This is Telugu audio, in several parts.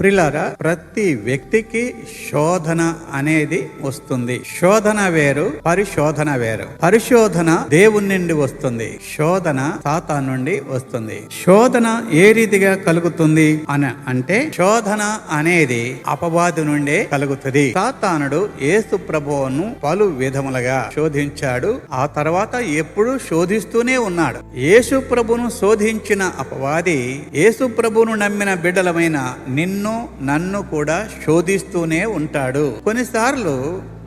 ప్రిలారా ప్రతి వ్యక్తికి శోధన అనేది వస్తుంది. శోధన వేరు పరిశోధన వేరు. పరిశోధన దేవుని నుండి వస్తుంది. శోధన తాతా నుండి వస్తుంది. శోధన ఏ రీతిగా కలుగుతుంది అని అంటే శోధన అనేది అపవాది నుండే కలుగుతుంది. సాతానుడు యేసు ప్రభువును పలు విధములుగా శోధించాడు. ఆ తర్వాత ఎప్పుడు శోధిస్తూనే ఉన్నాడు. యేసు ప్రభును శోధించిన అపవాది యేసు ప్రభును నమ్మిన బిడ్డలమైన నిన్ను నన్ను కూడా శోధిస్తూనే ఉంటాడు. కొన్నిసార్లు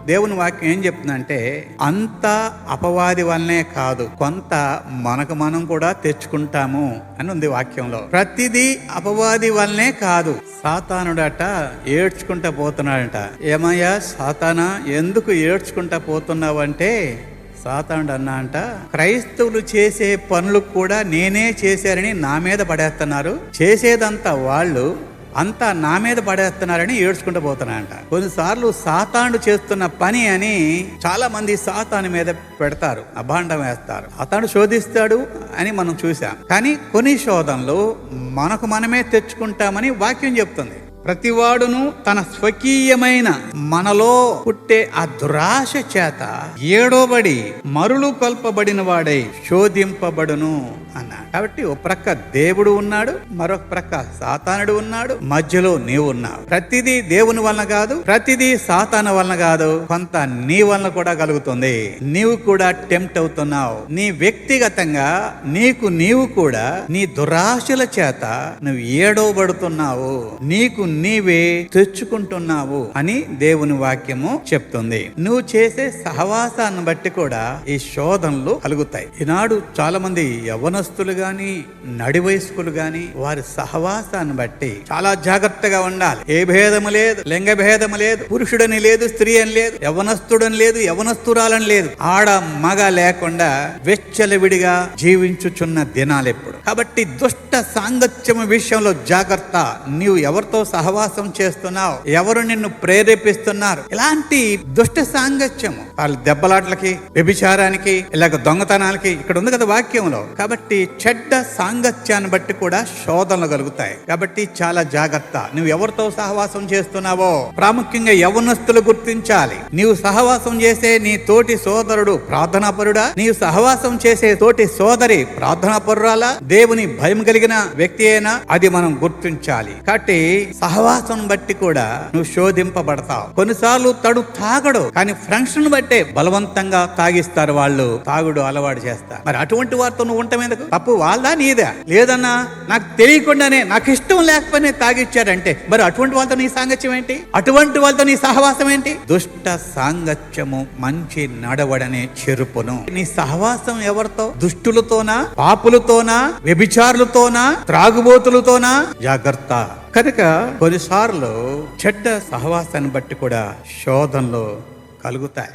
దేవుని వాక్యం ఏం చెప్తుందంటే అంత అపవాది వల్లనే కాదు కొంత మనకు మనం కూడా తెచ్చుకుంటాము అని ఉంది వాక్యంలో. ప్రతిదీ అపవాది వల్లనే కాదు సాతానుడట ఏడ్చుకుంటా పోతున్నాడట. ఏమయ్యా సాతానా ఎందుకు ఏడ్చుకుంటా పోతున్నావంటే సాతానుడు అన్నా అంట క్రైస్తవులు చేసే పనులు కూడా నేనే చేశారని నా మీద పడేస్తున్నారు. చేసేదంతా వాళ్ళు అంతా నా మీద పడేస్తున్నారని ఏడ్చుకుంటూ పోతున్నాయంట. కొన్నిసార్లు సాతాండు చేస్తున్న పని అని చాలా మంది సాతాను మీద పెడతారు అభాండం వేస్తారు. అతను శోధిస్తాడు అని మనం చూసాం కానీ కొన్ని శోధనలు మనకు మనమే తెచ్చుకుంటామని వాక్యం చెప్తుంది. ప్రతివాడును తన స్వకీయమైన మనలో పుట్టే ఆ దురాశ చేత ఏడోబడి మరులు కల్పబడిన వాడై శోధింపబడును అన్నాడు. కాబట్టి ఒక ప్రక్క దేవుడు ఉన్నాడు మరొక ప్రక్క సాతానుడు ఉన్నాడు మధ్యలో నీవు ఉన్నావు. ప్రతిదీ దేవుని వలన కాదు ప్రతిదీ సాతాను వలన కాదు కొంత నీ వలన కూడా కలుగుతుంది. నీవు కూడా టెంప్ట్ అవుతున్నావు. నీ వ్యక్తిగతంగా నీకు నీవు కూడా నీ దురాశల చేత నువ్వు ఏడవబడుతున్నావు నీకు నీవే తెచ్చుకుంటున్నావు అని దేవుని వాక్యము చెప్తుంది. నువ్వు చేసే సహవాసాన్ని బట్టి కూడా ఈ శోధనలు కలుగుతాయి. ఈనాడు చాలా మంది యవనస్తులు గాని నడి వయస్కులు గాని వారి సహవాసాన్ని బట్టి చాలా జాగ్రత్తగా ఉండాలి. ఏ భేదము లేదు లింగ భేదము లేదు పురుషుడని లేదు స్త్రీ అని లేదు యవనస్తుడని లేదు యవనస్తురాలని లేదు. ఆడ మగ లేకుండా వెచ్చలవిడిగా జీవించుచున్న దినాలు ఎప్పుడు. కాబట్టి దుష్ట సాంగత్యము విషయంలో జాగ్రత్త. నీవు ఎవరితో సహవాసం చేస్తున్నావు. ఎవరు నిన్ను ప్రేరేపిస్తున్నారు? ఇలాంటి దుష్ట సాంగత్యము. వాళ్ళ దెబ్బలాట్లకి వ్యభిచారానికి ఇలాగ దొంగతనాలకి ఇక్కడ ఉంది కదా వాక్యంలో. కాబట్టి చెడ్డ సాంగత్యాన్ని బట్టి కూడా శోధనలు కలుగుతాయి. కాబట్టి చాలా జాగ్రత్త. నువ్వు ఎవరితో సహవాసం చేస్తున్నావో ప్రాముఖ్యంగా యవనస్తులు గుర్తించాలి. నీవు సహవాసం చేసే నీ తోటి సోదరుడు ప్రార్థనాపరుడా? నీవు సహవాసం చేసే తోటి సోదరి ప్రార్థనాపరురాలా? దేవుని భయం కలిగిన వ్యక్తి అయినా అది మనం గుర్తించాలి. కాబట్టి సహవాసం బట్టి కూడా నువ్వు శోధింపబడతావు. కొన్నిసార్లు తడు తాగడు కానీ ఫ్రెండ్స్ బట్టి బలవంతంగా తాగిస్తారు వాళ్ళు. తాగుడు అలవాటు చేస్తారు. మరి అటువంటి వారితో నువ్వు ఉండటం ఎందుకు? తప్పు వాళ్ళదా నీదా? లేదన్నా నాకు తెలియకుండానే నాకు ఇష్టం లేకపోయినా తాగిచ్చారంటే మరి అటువంటి వాళ్ళతో నీ సాంగత్యం ఏంటి? అటువంటి వాళ్ళతో నీ సహవాసం ఏంటి? దుష్ట సాంగత్యము మంచి నడవడనే చెరుపును. నీ సహవాసం ఎవరితో? దుష్టులతోనా? పాపులతోనా? వ్యభిచారులతోనా? త్రాగుబోతులతోనా? జాగ్రత్త. కనుక కొన్నిసార్లు చెడ్డ సహవాసాన్ని బట్టి కూడా శోధనలో కలుగుతాయి.